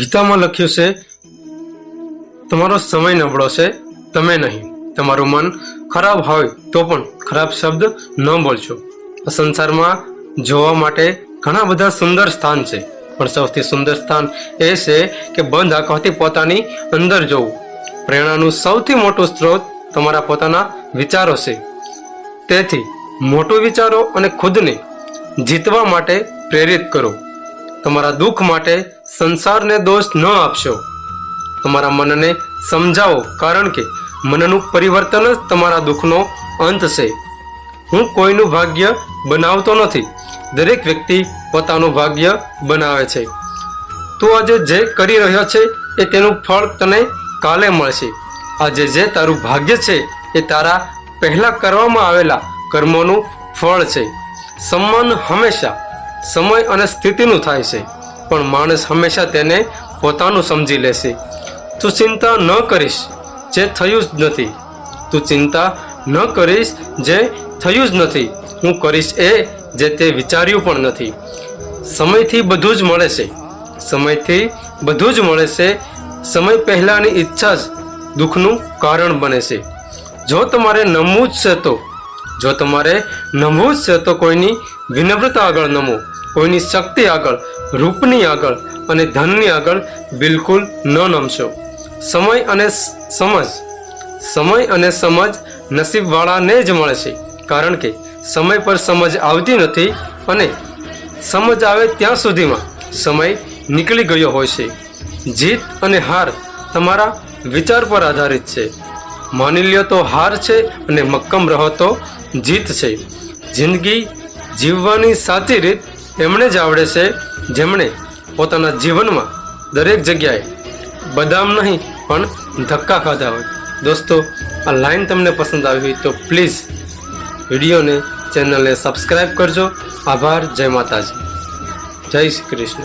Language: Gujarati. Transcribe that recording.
ગીતામાં લખ્યું છે, તમારો સમય નબળો છે, તમે નહીં. તમારું મન ખરાબ હોય તો પણ ખરાબ શબ્દ ન બોલશો. સંસારમાં જોવા માટે ઘણા બધા સુંદર સ્થાન છે. પણ સૌથી સુંદર સ્થાન એ છે કે બંધ આંખોથી પોતાની અંદર જોવું. પ્રેરણાનું સૌથી મોટું સ્ત્રોત તમારા પોતાના વિચારો છે. તેથી મોટું વિચારો અને ખુદને જીતવા માટે પ્રેરિત કરો. તમારા દુઃખ માટે સંસારને દોષ ન આપશો. તમારા મનને સમજાવો, કારણ કે મનનું પરિવર્તન જ તમારા દુઃખનો અંત છે. હું કોઈનું ભાગ્ય બનાવતો નથી. દરેક વ્યક્તિ પોતાનું ભાગ્ય બનાવે છે. તું આજે જે કરી રહ્યો છે, એ તેનું ફળ તને કાલે મળશે. આજે જે તારું ભાગ્ય છે, એ તારા પહેલાં કરવામાં આવેલા કર્મોનું ફળ છે. સન્માન હંમેશા સમય અને સ્થિતિનું થાય છે. પણ માણસ હંમેશા તેને પોતાનું સમજી લેશે. તું ચિંતા ન કરીશ જે થયું જ નથી. તું ચિંતા ન કરીશ જે થયું જ નથી. હું કરીશ એ જે તે વિચાર્યું પણ નથી. સમયથી બધું જ મળે છે. સમયથી બધું જ મળે છે. સમય પહેલાંની ઈચ્છા જ દુઃખનું કારણ બને છે. જો તમારે નમવું જ છે તો, જો તમારે નમવું જ છે તો કોઈની વિનમ્રતા આગળ નમો. કોઈની શક્તિ આગળ, રૂપની આગળ અને ધનની આગળ બિલકુલ ન નમશો. સમય અને સમજ, સમય અને સમજ નસીબવાળાને જ મળે છે, કારણ કે સમય પર સમજ આવતી નથી અને સમજ આવે ત્યાં સુધીમાં સમય નીકળી ગયો હોય છે. જીત અને હાર તમારા વિચાર પર આધારિત છે. માની લ્યો તો હાર છે અને મક્કમ રહો તો જીત છે. જિંદગી જીવવાની સાચી રીત એમણે જ આવડે છે જેમણે પોતાના જીવનમાં દરેક જગ્યાએ બદામ નહીં, પણ ધક્કા ખાધા હોય. દોસ્તો, આ લાઈન તમને પસંદ આવી તો પ્લીઝ વિડીયોને, ચેનલને સબસ્ક્રાઈબ કરજો. આભાર, જય માતાજી. જય શ્રી કૃષ્ણ.